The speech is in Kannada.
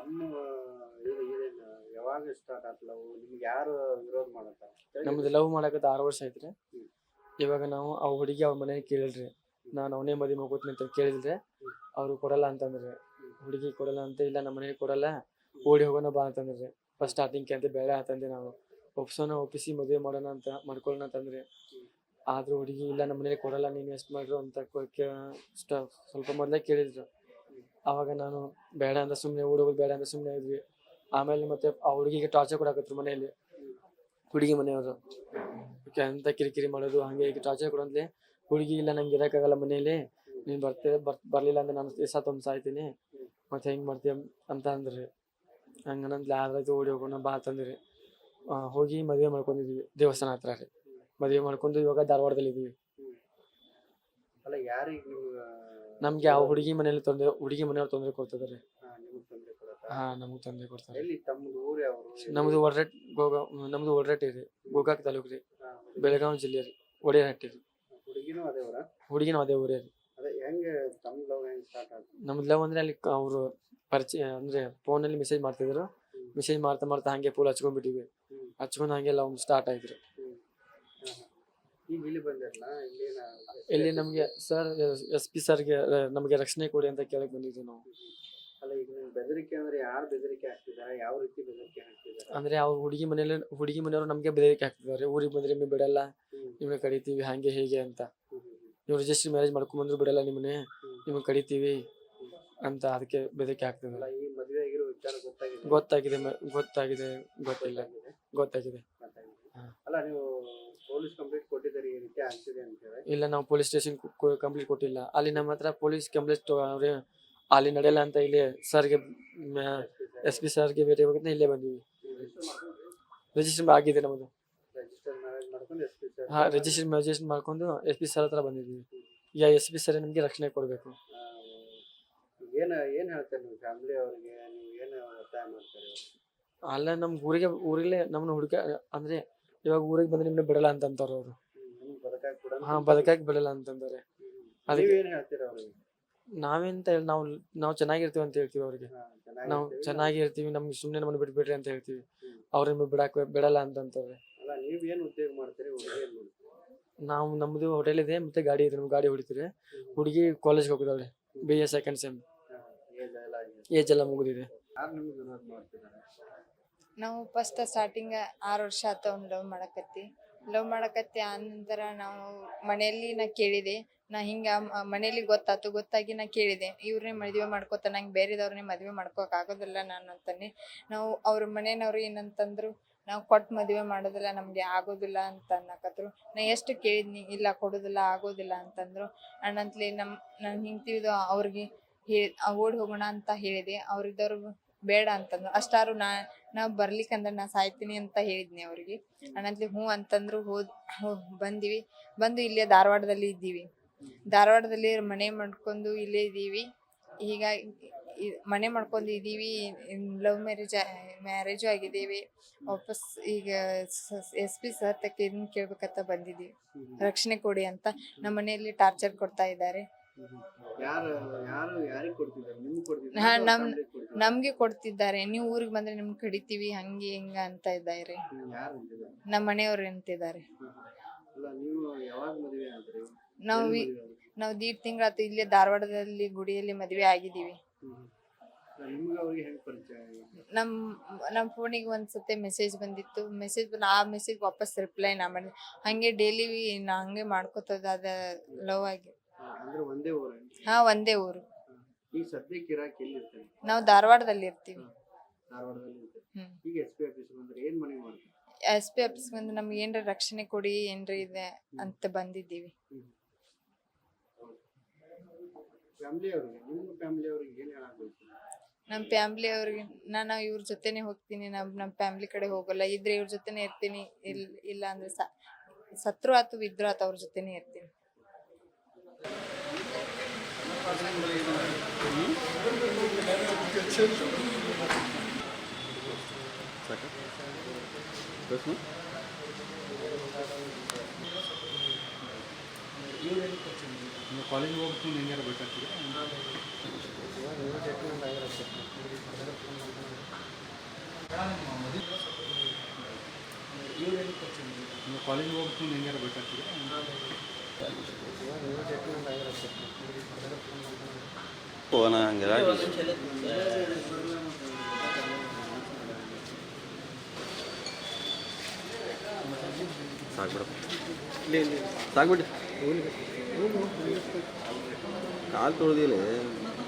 ತಮ್ಮ ಇದು ಯಾವಾಗ ಸ್ಟಾರ್ಟ್ ಆತ್ ಲವ್ ನಿಮ್ಗೆ ಯಾರು ವಿರೋಧ ಮಾಡತ್ತಾರ ನಮ್ದು ಲವ್ ಮಾಡಕತ್ತ ಆರು ವರ್ಷ ಐತ್ರಿ. ಇವಾಗ ನಾವು ಆ ಹುಡುಗಿ ಅವ್ರ ಮನೆ ಕೇಳಿಲ್ರಿ. ನಾನು ಅವನೇ ಮದುವೆ ಮಾಡ್ಕೋತೀನಿ ಅಂತ ಕೇಳಿದ್ರೆ ಅವ್ರು ಕೊಡಲ್ಲ ಅಂತಂದ್ರೆ. ಹುಡುಗಿ ಕೊಡಲ್ಲ ಅಂತ ಇಲ್ಲ ನಮ್ಮ ಮನೆಗೆ ಕೊಡಲ್ಲ. ಓಡಿ ಹೋಗೋಣ ಬಾ ಅಂತಂದ್ರೆ. ಫಸ್ಟ್ ಸ್ಟಾರ್ಟಿಂಗ್ ಅಂತ ಬೇಡ ಅಂತಂದೆ ನಾವು. ಒಪ್ಸೋಣ ಒಪ್ಪಿಸಿ ಮದುವೆ ಮಾಡೋಣ ಅಂತ ಮಾಡ್ಕೊಳ್ಳೋಣ ಅಂತಂದ್ರೆ. ಆದ್ರೂ ಹುಡುಗಿ ಇಲ್ಲ ನಮ್ಮ ಮನೇಲಿ ಕೊಡಲ್ಲ ನೀನು ಎಷ್ಟು ಮಾಡ್ರು ಅಂತ ಕೊ- ಕೇ- ಸ್ಟ- ಸ್ವಲ್ಪ ಮೊದಲೇ ಕೇಳಿದ್ರು. ಅವಾಗ ನಾನು ಬೇಡ ಅಂತ ಸುಮ್ಮನೆ ಹುಡುಗರು ಬೇಡ ಅಂತ ಸುಮ್ಮನೆ ಇದ್ವಿ. ಆಮೇಲೆ ಮತ್ತೆ ಆ ಹುಡುಗಿಗೆ ಟಾರ್ಚರ್ ಕೊಡಕತ್ರು ಮನೆಯಲ್ಲಿ. ಹುಡುಗಿ ಮನೆಯವರು. ಎಂತ ಕಿರಿಕಿರಿ ಮಾಡೋದು, ಹಂಗೆ ಈಗ ಟಾರ್ಚರ್ ಕೊಡಂತಲೇ ಹುಡುಗಿ ಇಲ್ಲ, ನಂಗೆ ಇರೋಕ್ಕಾಗಲ್ಲ ಮನೆಯಲ್ಲಿ. ನೀನು ಬರ್ತೇ, ಬರ್, ಬರಲಿಲ್ಲ ಅಂದ್ರೆ ನಾನು ದಿವಸ ತುಂಬ ಸಾಯ್ತೀನಿ. ಮತ್ತೆ ಹೆಂಗೆ ಮಾಡ್ತೀಯ ಅಂತ ಅಂದ್ರಿ. ನಂದ್ ಆದ್ರಾಯ್ತು, ಓಡಿ ಹೋಗೋಣ, ಬಾ ಅಂತಂದ್ರಿ. ಹೋಗಿ ಮದುವೆ ಮಾಡ್ಕೊಂಡಿದ್ವಿ, ದೇವಸ್ಥಾನ ಹತ್ರ ರೀ. ಮದುವೆ ಮಾಡ್ಕೊಂಡು ಇವಾಗ ಧಾರವಾಡದಲ್ಲಿ ಇದೀವಿ ಅಲ್ಲ, ಯಾರಿಗೆ ನಿಮ್ಗೆ ಆ ಹುಡುಗಿ ಮನೇಲಿ ತೊಂದರೆ ಹುಡುಗಿ ಮನೆಯವ್ರು ತೊಂದರೆ ಕೊಡ್ತಿದ್ದಾರೆ. ಹಾ ನಮಗೆ ತೊಂದರೆ ಕೊಡ್ತಾರೆ. ಎಲ್ಲಿ? ತಮ್ಮದು ಊರು ಯಾವರು ನಮ್ದು ಒಡ್ರೆಟ್ ಗೋಗಾ ನಮ್ದು ಒಡ್ರೆಟ್ ರೀ ಗೋಕಾಕ್ ತಾಲೂಕು ರೀ ಬೆಳಗಾವಿ ಜಿಲ್ಲೆ ರೀ ಒಡೆಯಹಟ್ಟಿ ರೀ ಹುಡುಗಿನೂ ಅದೇ ಊರ? ಹುಡುಗಿನ ಅದೇ ಊರೇ ರೀ ಅದೇ ಹೆಂಗೆ ತಮ್ಮ ಲವ್ ಹೆಂಗ್ ಸ್ಟಾರ್ಟ್ ಆಯ್ತು? ನಮ್ದು ಲವ್ ಅಂದ್ರೆ ಅಲ್ಲಿ ಅವರು ಪರಿಚಯ ಅಂದ್ರೆ ಫೋನಲ್ಲಿ ಮೆಸೇಜ್ ಮಾಡ್ತಿದ್ರು. ಮೆಸೇಜ್ ಮಾಡ್ತಾ ಮಾಡ್ತಾ ಹಂಗೆ ಫುಲ್ ಹಚ್ಕೊಂಡ್ಬಿಟ್ಟಿವಿ. ಹಚ್ಕೊಂಡು ಹಂಗೆ ಲವ್ ಸ್ಟಾರ್ಟ್ ಆಯ್ತು. ಈಗ ಇಲ್ಲಿ ಬಂದಿರಲ್ಲ ಇಲ್ಲೇನ ಇಲ್ಲಿ ನಮಗೆ ಸರ್ ಎಸ್ ಪಿ ಸರ್ಗೆ ನಮಗೆ ರಕ್ಷಣೆ ಕೊಡಿ ಅಂತ ಕೇಳಕ್ ಬಂದಿದ್ವಿ ನಾವು. ಅಲ್ಲ ಈಗ ನೀವು ಬೆದರಿಕೆ ಅಂದ್ರೆ ಯಾರು ಬೆದರಿಕೆ ಹಾಕ್ತಿದಾರೆ? ಯಾವ ರೀತಿ ಬೆದರಿಕೆ ಹಾಕ್ತಿದಾರೆ? ಅಂದ್ರೆ ಅವ್ರ ಹುಡುಗಿ ಮನೇಲಿ ಹುಡುಗಿ ಮನೆಯವರು ನಮಗೆ ಬೆದರಿಕೆ ಹಾಕ್ತಿದ್ದಾರೆ ಊರಿಗೆ ಬಂದ್ರೆ ನಿಮ್ಗೆ ಬಿಡಲ್ಲ ನಿಮ್ಗೆ ನಿಮ್ಮನ್ನ ಕಡಿತೀವಿ ಹಾಗೆ ಹೇಗೆ ಅಂತ. ನೀವು ರಿಜಿಸ್ಟ್ರಿ ಮ್ಯಾರೇಜ್ ಮಾಡ್ಕೊಂಡ್ಬಂದ್ರು ಬಿಡಲ್ಲ ನಿಮ್ಮನ್ನೇ ನಿಮ್ಗೆ ಕಡಿತೀವಿ ಅಂತ ಅದಕ್ಕೆ ಬೆದರಿಕೆ ಹಾಕ್ತಿದ್ದಾರೆ ಈ ಮದುವೆ ಆಗಿರೋ ವಿಚಾರ ಗೊತ್ತಾಗಿದೆ? ಗೊತ್ತಾಗಿದೆ ಮ- ಗೊತ್ತಾಗಿದೆ ಗೊತ್ತಿಲ್ಲ. ಗೊತ್ತಾಗಿದೆ? ಅಲ್ಲ ನೀವು ಪೊಲೀಸ್ ಕಂಪ್ಲೇಂಟ್ ಕೊಟ್ಟಿದ್ದಾರೆ ಈ ರೀತಿ ಆಗ್ತಿದೆ ಅಂತ ಹೇಳಿ. ಇಲ್ಲ ನಾವು ಪೊಲೀಸ್ ಸ್ಟೇಷನ್ ಕಂಪ್ಲೀಟ್ ಕೊಟ್ಟಿಲ್ಲ. ಅಲ್ಲಿ ನಮ್ಮ ಹತ್ರ ಪೊಲೀಸ್ ಕಂಪ್ಲೇಂಟ್ ಅವ್ರೆ ಅಲ್ಲಿ ನಡೆಯಲ್ಲ ಅಂತ ಇಲ್ಲಿ ಸರ್ಗೆ ಎಸ್ ಪಿ ಸರ್ಗೆ ಭೇಟಿ ಹೋಗಿದ್ದೆ ಇಲ್ಲೇ ಬಂದಿವಿ. ರಿಜಿಸ್ಟರ್ ಆಗಿದೆ ನಮ್ಮದು. ರಿಜಿಸ್ಟರ್ ಮ್ಯಾರೇಜ್ ಮಾಡ್ಕೊಂಡು ಎಸ್ ಪಿ ಸರ್ ಹಾ ರಿಜಿಸ್ಟರ್ ಮ್ಯಾಜಿಸ್ಟ್ರೇಟ್ ಮಾಡ್ಕೊಂಡು ಎಸ್ ಪಿ ಸರ್ ಹತ್ರ ಬಂದಿದ್ವಿ. ಈಗ ಎಸ್ ಪಿ ಸರ್ ನಮಗೆ ರಕ್ಷಣೆ ಕೊಡಬೇಕು. ಏನು ಏನು ಹೇಳ್ತಾರೆ ನೀವು? ಫ್ಯಾಮಿಲಿ ಅವ್ರಿಗೆ ನೀವು ಏನು ಒತ್ತಾಯ ಮಾಡ್ತಾರೆ ಇವಾಗ? ಅಲ್ಲ ನಮ್ಮ ಊರಿಗೆ ಊರಲ್ಲೇ ನಮ್ಮನ್ನ ಹುಡುಕ ಅಂದ್ರೆ ಇವಾಗ ಊರಿಗೆ ಬಂದ್ರೆ ನಿಮ್ಮನ್ನ ಬಿಡಲ್ಲ ಅಂತಂತಾರ ಅವರು. ಹಾ ಬದಕಾಕ್ ಬಿಡಲ್ಲ ಅಂತಂತಾರೆ ಅದಕ್ಕೆ- ನಾವೇಂತ ಹೇಳಿ ನಾವು ನಾವು ಚೆನ್ನಾಗಿರ್ತೀವಿ ಅಂತ ಹೇಳ್ತೀವಿ ಅವ್ರಿಗೆ. ನಾವು ಚೆನ್ನಾಗಿರ್ತೀವಿ. ಚೆನ್ನಾಗಿ ಇರ್ತೀವಿ ನಮ್ಗೆ ಸುಮ್ಮನೆ ನಮ್ಮನ್ನ ಬಿಟ್ಬಿಡ್ರಿ ಅಂತ ಹೇಳ್ತೀವಿ. ಹ್ಮ್. ಅವ್ರ ನಿಮಗೆ ಬಿಡಾಕ್ ಬಿಡಲ್ಲ ಅಂತಂತಾರೆ ನೀವ್ ನಮ್ಮದು ಹೋಟೆಲ್ ಇದೆ ಮತ್ತೆ ಗಾಡಿ ಇದೆ ನಮ್ಗೆ ಗಾಡಿ ಹೊಡಿತೀವಿ ಹುಡುಗಿ ಕಾಲೇಜ್ಗೆ ಹೋಗಿದ್ದಾಳೆ B A second sem age ಎಲ್ಲ ಮುಗಿದಿದೆ. ನಾವು ಫಸ್ಟ್ ಸ್ಟಾರ್ಟಿಂಗ್ ಆರು ವರ್ಷ ಆತ ಒಂದು ಲವ್ ಮಾಡಕತ್ತಿ. ಲವ್ ಮಾಡಕತ್ತಿ ಆನಂತರ ನಾವು ಮನೆಯಲ್ಲಿ ನಾ ಕೇಳಿದೆ. ನಾ ಹಿಂಗ ಮನೇಲಿ ಗೊತ್ತಾತು, ಗೊತ್ತಾಗಿ ನಾ ಕೇಳಿದೆ. ಇವ್ರನ್ನೇ ಮದುವೆ ಮಾಡ್ಕೋತ, ನಂಗೆ ಬೇರೆದವ್ರನ್ನೇ ಮದುವೆ ಮಾಡ್ಕೋಕ್ ಆಗೋದಿಲ್ಲ ನಾನು ಅಂತಾನೆ. ನಾವು ಅವ್ರ ಮನೆಯವ್ರು ಏನಂತಂದ್ರು, ನಾವು ಕೊಟ್ಟು ಮದುವೆ ಮಾಡೋದಿಲ್ಲ, ನಮಗೆ ಆಗೋದಿಲ್ಲ ಅಂತ ಅನ್ನಕತ್ರು. ನಾ ಎಷ್ಟು ಕೇಳಿದ್ನಿ, ಇಲ್ಲ ಕೊಡೋದಿಲ್ಲ, ಆಗೋದಿಲ್ಲ ಅಂತಂದ್ರು. ಅಣ್ಣಂತಲಿ ನಮ್ಮ ನಾನು ಹಿಂಗೆ ತಿಳಿದು ಅವ್ರಿಗೆ ಹೇಳಿ ಓಡಿ ಹೋಗೋಣ ಅಂತ ಹೇಳಿದೆ. ಅವ್ರಿದ್ದವ್ರು ಬೇಡ ಅಂತಂದ್ರು. ಅಷ್ಟಾರು ನಾ ನಾವ್ ಬರ್ಲಿಕ್ಕಂದ್ರ ನಾ ಸಾಯ್ತೀನಿ ಅಂತ ಹೇಳಿದ್ನಿ ಅವ್ರಿಗೆ. ಅಣ್ಣಂತ್ಲಿ ಹ್ಞೂ ಅಂತಂದ್ರು ಹೋದ್ ಬಂದಿವಿ. ಬಂದು ಇಲ್ಲೇ ಧಾರವಾಡದಲ್ಲಿ ಇದ್ದೀವಿ. ಧಾರವಾಡದಲ್ಲಿ ಮನೆ ಮಾಡ್ಕೊಂಡು ಇಲ್ಲೇ ಇದ್ದೀವಿ. ಈಗ ಮನೆ ಮಾಡ್ಕೊಂಡು ಇದ್ದೀವಿ. ಲವ್ ಮ್ಯಾರೇಜ್ ಮ್ಯಾರೇಜು ಆಗಿದ್ದೀವಿ. ವಾಪಸ್ ಈಗ ಎಸ್ ಪಿ ಸರ್ ತಕ್ಕ ಇದನ್ನ ಕೇಳ್ಬೇಕಂತ ಬಂದಿದ್ದೀವಿ. ರಕ್ಷಣೆ ಕೊಡಿ ಅಂತ. ನಮ್ಮ ಮನೆಯಲ್ಲಿ ಟಾರ್ಚರ್ ಕೊಡ್ತಾ ಇದ್ದಾರೆ. ನಮ್-? ನಮ್ಗೆ ಕೊಡ್ತಿದ್ದಾರೆ. ನೀವು ಊರಿಗೆ ಬಂದ್ರೆ ನಿಮ್ಗೆ ಕಡಿತೀವಿ ಹಂಗೆ ಹಿಂಗ ಅಂತ ಇದ್ದಾರೆ ನಮ್ಮ ಮನೆಯವ್ರು ಅಂತಿದ್ದಾರೆ. ಅಲ್ಲ ನೀವು ನಾವು ದೀಡ್ ತಿಂಗಳಾತು ಇಲ್ಲೇ ಧಾರವಾಡದಲ್ಲಿ ಗುಡಿಯಲ್ಲಿ ಮದುವೆ ಆಗಿದೀವಿ ನಮ್? ನಮ್ ನಮ್ಮ ಫೋನಿಗೆ ಒಂದ್ಸತಿ ಮೆಸೇಜ್ ಬಂದಿತ್ತು. ಮೆಸೇಜ್ ಬಂದ ಆ ಮೆಸೇಜ್ ವಾಪಸ್ ರಿಪ್ಲೈ ನಾ ಮಾಡಿದೆ ಹಂಗೆ ಡೈಲಿ ನಾ ಹಂಗೆ ಮಾಡ್ಕೋತದ ಅದ ಲವ್ ಆಗಿ. ಅಂದ್ರೆ ಒಂದೇ ಊರ ಹಾ ಒಂದೇ ಊರು. ಈ ಸದ್ಯಕ್ಕೆ ಇರಾಕ್ ಎಲ್ಲಿ ಇರ್ತಾರೆ ನಾವು ಧಾರವಾಡದಲ್ಲಿ ಇರ್ತೀವಿ. ಧಾರವಾಡದಲ್ಲಿ ಇರ್ತಾರೆ. ಹ್ಮ್. ಈಗ ಎಸ್ ಪಿ ಆಫೀಸ್ ಬಂದ್ರೆ ಏನ್ ಮನೆ ಮಾಡ್ತಾರೆ? ಎಸ್ ಪಿ ಆಫೀಸ್ ಬಂದು ನಮ್ಗೆ ಏನ್ರ ರಕ್ಷಣೆ ಕೊಡಿ ಏನ್ರ ಇದೆ ಅಂತ ಬಂದಿದ್ದೀವಿ. ಫ್ಯಾಮಿಲಿ ಅವ್ರಿಗೆ ನಿಮ್ಮ ಫ್ಯಾಮಿಲಿ ಅವ್ರಿಗೆ ಏನ್ ಹೇಳಬೇಕು ನಮ್ಮ ಫ್ಯಾಮ್ಲಿ ಅವ್ರಿಗೆ ನಾನು ಇವ್ರ ಜೊತೆನೆ ಹೋಗ್ತೀನಿ ನಮ್ ನಮ್ಮ ಫ್ಯಾಮ್ಲಿ ಕಡೆ ಹೋಗಲ್ಲ. ಇದ್ರೆ ಇವ್ರ ಜೊತೆನೆ ಇರ್ತೀನಿ ಇಲ್ ಇಲ್ಲ ಅಂದ್ರೆ ಸತ್ರು ಆತು ಇದ್ರು ಆತು ಅವ್ರ ಜೊತೆನೆ ಇರ್ತೀನಿ. Second. This one? ನೀವು ಕಾಲೇಜ್ ಹೋಗ್ತೀನಿ ಹೆಂಗಾರ ಬೇಕಾಗ್ತದೆ ನೀವು ಕಾಲೇಜ್ ಹೋಗ್ತೀನಿ ಹೆಂಗಾರ ಬೇಕಾಗ್ತದೆ ಫೋನ್ ಹಂಗೆಲ್ಲ ಸಾಕ್ಬಿಡಪ್ಪ ಸಾಕ್ಬಿಡಿ. ಕಾಲು ತೊಳ್ದಿಲ್ಲ